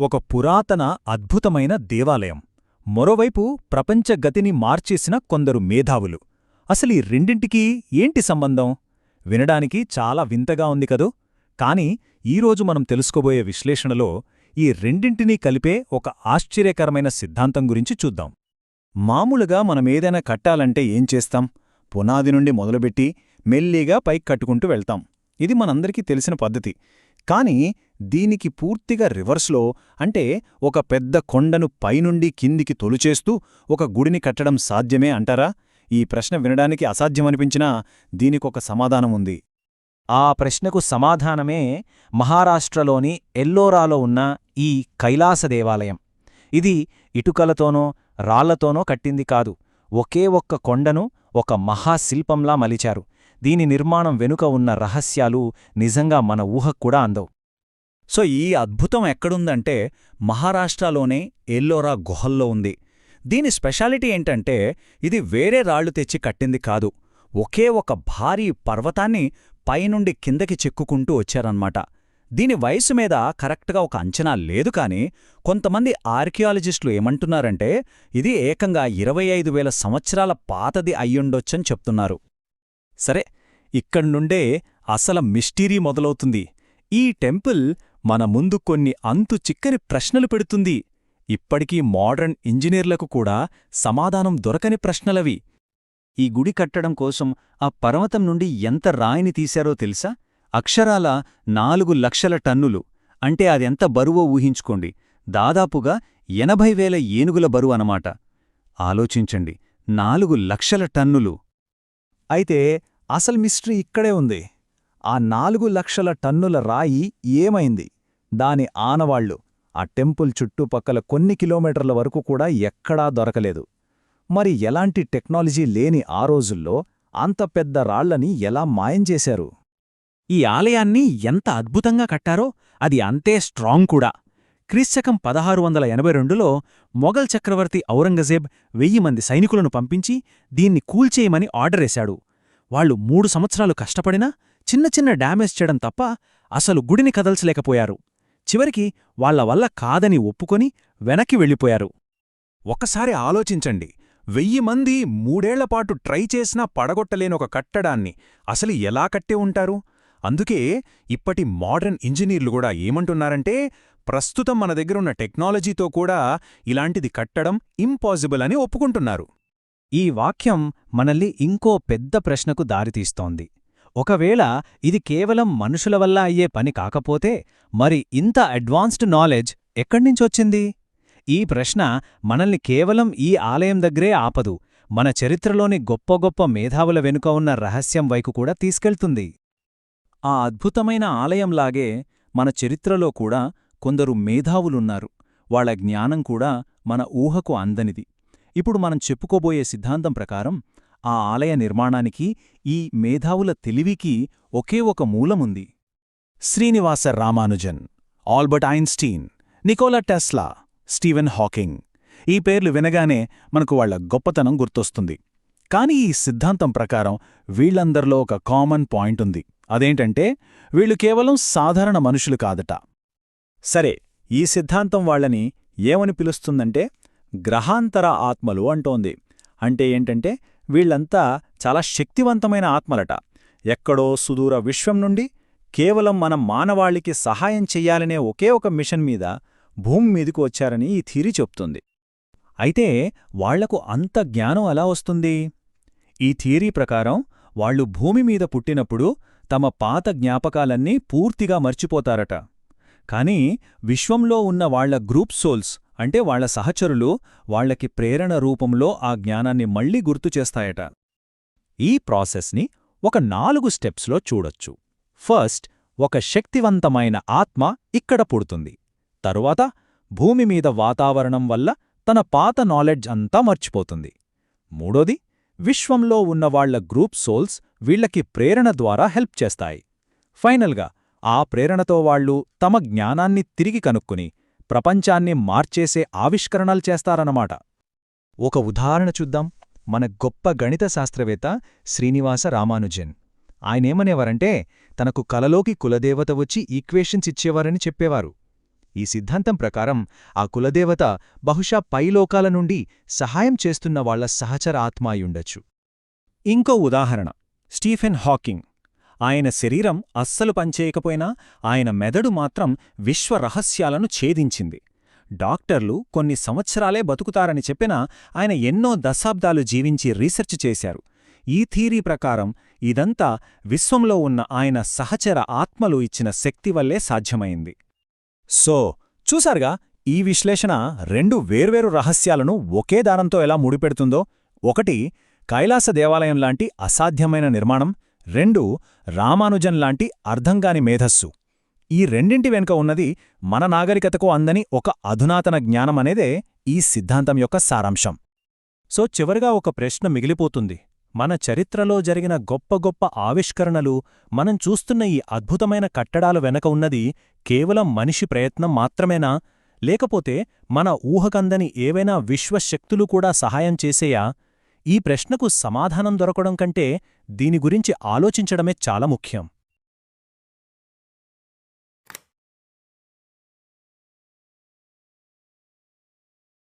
ఒక పురాతన అద్భుతమైన దేవాలయం. మరోవైపు ప్రపంచ గతిని మార్చేసిన కొందరు మేధావులు. అసలీ రెండింటికీ ఏంటి సంబంధం? వినడానికి చాలా వింతగా ఉంది కదూ? కాని ఈరోజు మనం తెలుసుకోబోయే విశ్లేషణలో ఈ రెండింటినీ కలిపే ఒక ఆశ్చర్యకరమైన సిద్ధాంతం గురించి చూద్దాం. మామూలుగా మనమేదైనా కట్టాలంటే ఏం చేస్తాం? పునాది నుండి మొదలుపెట్టి మెల్లిగా పైకి కట్టుకుంటూ వెళ్తాం. ఇది మనందరికీ తెలిసిన పద్ధతి. కాని దీనికి పూర్తిగా రివర్స్లో అంటే ఒక పెద్ద కొండను పైనుండి కిందికి తొలుచేస్తూ ఒక గుడిని కట్టడం సాధ్యమే అంటారా? ఈ ప్రశ్న వినడానికి అసాధ్యమనిపించినా దీనికొక సమాధానం ఉంది. ఆ ప్రశ్నకు సమాధానమే మహారాష్ట్రలోని ఎల్లోరాలో ఉన్న ఈ కైలాస దేవాలయం. ఇది ఇటుకలతోనో రాళ్ళతోనో కట్టింది కాదు. ఒకే ఒక్క కొండను ఒక మహాశిల్పంలా మలిచారు. దీని నిర్మాణం వెనుక ఉన్న రహస్యాలు నిజంగా మన ఊహక్కూడా అందవు. సో ఈ అద్భుతం ఎక్కడుందంటే మహారాష్ట్రలోనే ఎల్లోరా గుహల్లో ఉంది. దీని స్పెషాలిటీ ఏంటంటే ఇది వేరే రాళ్ళు తెచ్చి కట్టింది కాదు. ఒకే ఒక భారీ పర్వతాన్ని పైనుండి కిందకి చెక్కుకుంటూ వచ్చారన్నమాట. దీని వయసు మీద కరెక్ట్గా ఒక అంచనా లేదు కాని కొంతమంది ఆర్కియాలజిస్టులు ఏమంటున్నారంటే ఇది ఏకంగా ఇరవై ఐదు వేల సంవత్సరాల పాతది అయ్యుండొచ్చని చెప్తున్నారు. సరే ఇక్కడ్నుండే అసల మిస్టీరీ మొదలవుతుంది. ఈ టెంపుల్ మన ముందు కొన్ని అంతు చిక్కని ప్రశ్నలు పెడుతుంది. ఇప్పటికీ మోడర్న్ ఇంజనీర్లకు కూడా సమాధానం దొరకని ప్రశ్నలవి. ఈ గుడి కట్టడం కోసం ఆ పర్వతం నుండి ఎంత రాయిని తీశారో తెలుసా? అక్షరాల నాలుగు లక్షల టన్నులు. అంటే అదెంత బరువో ఊహించుకోండి. దాదాపుగా ఎనభై వేల ఏనుగుల బరువు అనమాట ఆలోచించండి. నాలుగు లక్షల టన్నులు. అయితే అసలు మిస్టరీ ఇక్కడే ఉంది. ఆ నాలుగు లక్షల టన్నుల రాయి ఏమైంది? దాని ఆనవాళ్ళు ఆ టెంపుల్ చుట్టుపక్కల కొన్ని కిలోమీటర్ల వరకు కూడా ఎక్కడా దొరకలేదు. మరి ఎలాంటి టెక్నాలజీ లేని ఆ రోజుల్లో అంత పెద్ద రాళ్ళని ఎలా మాయం చేశారు? ఈ ఆలయాన్ని ఎంత అద్భుతంగా కట్టారో అది అంతే స్ట్రాంగ్ కూడా. క్రీశకం పదహారు వందల ఎనభై రెండులో మొఘల్ చక్రవర్తి ఔరంగజేబ్ వెయ్యి మంది సైనికులను పంపించి దీన్ని కూల్చేయమని ఆర్డరేశాడు. వాళ్ళు మూడు సంవత్సరాలు కష్టపడినా చిన్న చిన్న డ్యామేజ్ చేయడం తప్ప అసలు గుడిని కదల్చలేకపోయారు. చివరికి వాళ్ళ వల్ల కాదని ఒప్పుకొని వెనక్కి వెళ్ళిపోయారు. ఒకసారి ఆలోచించండి. వెయ్యి మంది మూడేళ్ళపాటు ట్రై చేసినా పడగొట్టలేనొక కట్టడాన్ని అసలు ఎలా కట్టే ఉంటారు? అందుకే ఇప్పటి మోడర్న్ ఇంజనీర్లు కూడా ఏమంటున్నారంటే ప్రస్తుతం మన దగ్గరున్న టెక్నాలజీతో కూడా ఇలాంటిది కట్టడం ఇంపాసిబుల్ అని ఒప్పుకుంటున్నారు. ఈ వాక్యం మనల్ని ఇంకో పెద్ద ప్రశ్నకు దారితీస్తోంది. ఒకవేళ ఇది కేవలం మనుషుల వల్ల అయ్యే పని కాకపోతే మరి ఇంత అడ్వాన్స్డ్ నాలెడ్జ్ ఎక్కడ్నించొచ్చింది ఈ ప్రశ్న మనల్ని కేవలం ఈ ఆలయం దగ్గరే ఆపదు మన చరిత్రలోని గొప్ప గొప్ప మేధావుల వెనుక ఉన్న రహస్యం వైపు కూడా తీసుకెళ్తుంది. ఆ అద్భుతమైన ఆలయంలాగే మన చరిత్రలో కూడా కొందరు మేధావులున్నారు. వాళ్ళ జ్ఞానం కూడా మన ఊహకు అందనిది. ఇప్పుడు మనం చెప్పుకోబోయే సిద్ధాంతం ప్రకారం ఆ ఆలయ నిర్మాణానికి ఈ మేధావుల తెలివికి ఒకే ఒక మూలముంది. Srinivasa Ramanujan Albert Einstein Nikola Tesla Steven Hawking ఈ పేర్లు వినగానే మనకు వాళ్ళ గొప్పతనం గుర్తొస్తుంది. కాని ఈ సిద్ధాంతం ప్రకారం వీళ్ళందరిలో ఒక కామన్ పాయింట్ ఉంది. అదేంటంటే వీళ్ళు కేవలం సాధారణ మనుషులు కాదట. సరే ఈ సిద్ధాంతం వాళ్ళని ఏమని పిలుస్తుందంటే గ్రహాంతర ఆత్మలు అంటోంది. అంటే ఏంటంటే వీళ్ళంతా చాలా శక్తివంతమైన ఆత్మలట. ఎక్కడో సుదూర విశ్వం నుండి కేవలం మన మానవాళికి సహాయం చెయ్యాలనే ఒకే ఒక మిషన్ మీద భూమి మీదకు వచ్చారని ఈ థీరీ చెప్తుంది. అయితే వాళ్ళకు అంత జ్ఞానం అలా వస్తుంది? ఈ థీరీ ప్రకారం వాళ్ళు భూమి మీద పుట్టినప్పుడు తమ పాత జ్ఞాపకాలన్నీ పూర్తిగా మర్చిపోతారట. కాని విశ్వంలో ఉన్న వాళ్ళ గ్రూప్ సోల్స్ అంటే వాళ్ళ సహచరులు వాళ్ళకి ప్రేరణ రూపంలో ఆ జ్ఞానాన్ని మళ్ళీ గుర్తుచేస్తాయట ఈ ప్రాసెస్ని ఒక నాలుగు స్టెప్స్లో చూడొచ్చు. ఫస్ట్ ఒక శక్తివంతమైన ఆత్మ ఇక్కడ పుడుతుంది. తరువాత భూమిమీద వాతావరణం వల్ల తన పాత నాలెడ్జ్ అంతా మర్చిపోతుంది. మూడోది విశ్వంలో ఉన్నవాళ్ళ గ్రూప్ సోల్స్ వీళ్ళకి ప్రేరణ ద్వారా హెల్ప్ చేస్తాయి. ఫైనల్గా ఆ ప్రేరణతో వాళ్ళు తమ జ్ఞానాన్ని తిరిగి కనుక్కుని ప్రపంచాన్ని మార్చేసే ఆవిష్కరణలు చేస్తారన్నమాట. ఒక ఉదాహరణ చూద్దాం. మన గొప్ప గణిత శాస్త్రవేత్త శ్రీనివాస రామానుజన్. ఆయనేమనేవారంటే తనకు కలలోకి కులదేవత వచ్చి ఈక్వేషన్స్ ఇచ్చేవారని చెప్పేవారు. ఈ సిద్ధాంతం ప్రకారం ఆ కులదేవత బహుశా పైలోకాల నుండి సహాయం చేస్తున్న వాళ్ళ సహచర ఆత్మ అయుండొచ్చు ఇంకో ఉదాహరణ. Stephen Hawking. ఆయన శరీరం అస్సలు పనిచేయకపోయినా ఆయన మెదడు మాత్రం విశ్వ రహస్యాలను ఛేదించింది. డాక్టర్లు కొన్ని సంవత్సరాలే బతుకుతారని చెప్పినా ఆయన ఎన్నో దశాబ్దాలు జీవించి రీసెర్చ్ చేశారు. ఈ థీరీ ప్రకారం ఇదంతా విశ్వంలో ఉన్న ఆయన సహచర ఆత్మలు ఇచ్చిన శక్తి వల్లే సాధ్యమైంది. సో చూసారుగా ఈ విశ్లేషణ రెండు వేర్వేరు రహస్యాలను ఒకే దారంతో ఎలా ముడిపెడుతుందో. ఒకటి కైలాస దేవాలయం లాంటి అసాధ్యమైన నిర్మాణం. రెండు రామానుజన్ లాంటి అర్థంగాని మేధస్సు. ఈ రెండింటి వెనుక ఉన్నది మన నాగరికతకు అందని ఒక అధునాతన జ్ఞానమనేదే ఈ సిద్ధాంతం యొక్క సారాంశం. సో చివరిగా ఒక ప్రశ్న మిగిలిపోతుంది. మన చరిత్రలో జరిగిన గొప్ప గొప్ప ఆవిష్కరణలు మనం చూస్తున్న ఈ అద్భుతమైన కట్టడాల వెనక ఉన్నది కేవలం మనిషి ప్రయత్నం మాత్రమేనా? లేకపోతే మన ఊహకందని ఏవైనా విశ్వశక్తులు కూడా సహాయం చేసేయా? ఈ ప్రశ్నకు సమాధానం దొరకడం కంటే దీని గురించి ఆలోచించడమే చాలా ముఖ్యం.